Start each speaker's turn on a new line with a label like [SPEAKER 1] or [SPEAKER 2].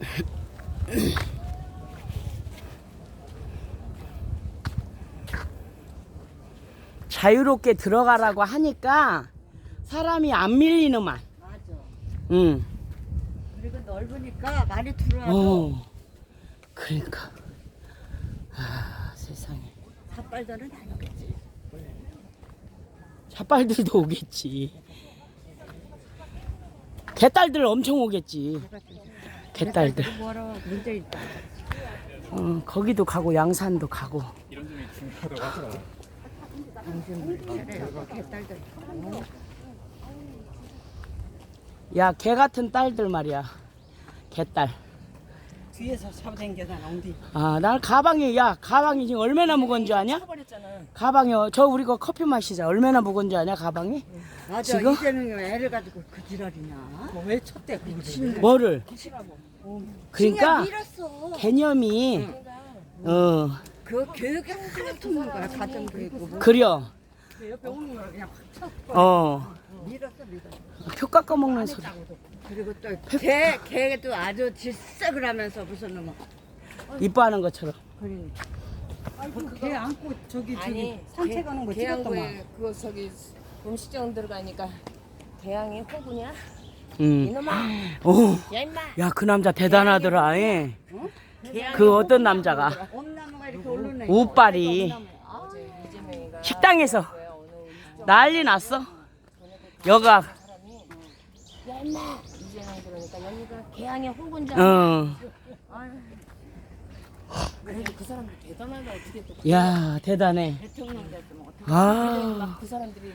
[SPEAKER 1] 자유롭게 들어가라고 하니까 사람이 안 밀리는만.
[SPEAKER 2] 맞아.
[SPEAKER 1] 응.
[SPEAKER 2] 그리고 넓으니까 많이 들어와서
[SPEAKER 1] 어. 그러니까. 아, 세상에.
[SPEAKER 2] 삿발들은 안 오겠지.
[SPEAKER 1] 샷발들도 오겠지. 개딸들 엄청 오겠지.
[SPEAKER 2] 뭐라 있다.
[SPEAKER 1] 어, 거기도 가고 양산도 가고.
[SPEAKER 2] 개딸들.
[SPEAKER 1] 야, 개 같은 딸들 말이야. 개딸.
[SPEAKER 3] 뒤에서 잡아당겨다 엉디.
[SPEAKER 1] 아, 난 가방이 야, 가방이 지금 얼마나 무거운 줄 아냐?
[SPEAKER 3] 쳐버렸잖아.
[SPEAKER 1] 가방이요. 저 우리 거 커피 마시자. 얼마나 무거운 줄 아냐, 가방이?
[SPEAKER 2] 맞아.
[SPEAKER 1] 지금?
[SPEAKER 2] 이제는 왜 애를 가지고 그 지랄이냐.
[SPEAKER 3] 뭐왜 쳤대 그거.
[SPEAKER 1] 뭐를? 그러니까
[SPEAKER 2] 밀었어.
[SPEAKER 1] 개념이 어,
[SPEAKER 2] 그 교육이 하나도 없는 거야. 가정 교육고. 뭐.
[SPEAKER 1] 그려.
[SPEAKER 3] 옆에 오는 거를 그냥 확 쳐.
[SPEAKER 1] 어.
[SPEAKER 2] 밀었어, 밀었어.
[SPEAKER 1] 표 깎아 먹는 소리.
[SPEAKER 2] 그리고 또 개, 개도 아주 질색을 하면서 무슨 놈.
[SPEAKER 1] 이뻐하는 것처럼.
[SPEAKER 2] 그러니까.
[SPEAKER 3] 걔 안고 저기 저기
[SPEAKER 4] 아니
[SPEAKER 3] 산책하는 거 찍었더만.
[SPEAKER 4] 대양구에 그거 저기 음식점 들어가니까 대양이 호구냐?
[SPEAKER 1] 음.
[SPEAKER 4] 이놈아
[SPEAKER 1] 오.
[SPEAKER 4] 야 임마
[SPEAKER 1] 야, 그 남자 대단하더라. 예. 그 어떤 남자가
[SPEAKER 2] 엄나무가 이렇게 오르네.
[SPEAKER 1] 옷빨이 식당에서 난리 났어. 여가
[SPEAKER 4] 야 임마 이재명 그러니까 여기가 개양의 호구인지
[SPEAKER 1] 어.
[SPEAKER 4] 그래도 그 사람들 대단하다 어떻게 또
[SPEAKER 1] 야, 대단해.
[SPEAKER 2] 대통령 됐으면 어떡해.
[SPEAKER 1] 아.
[SPEAKER 4] 막 그 사람들이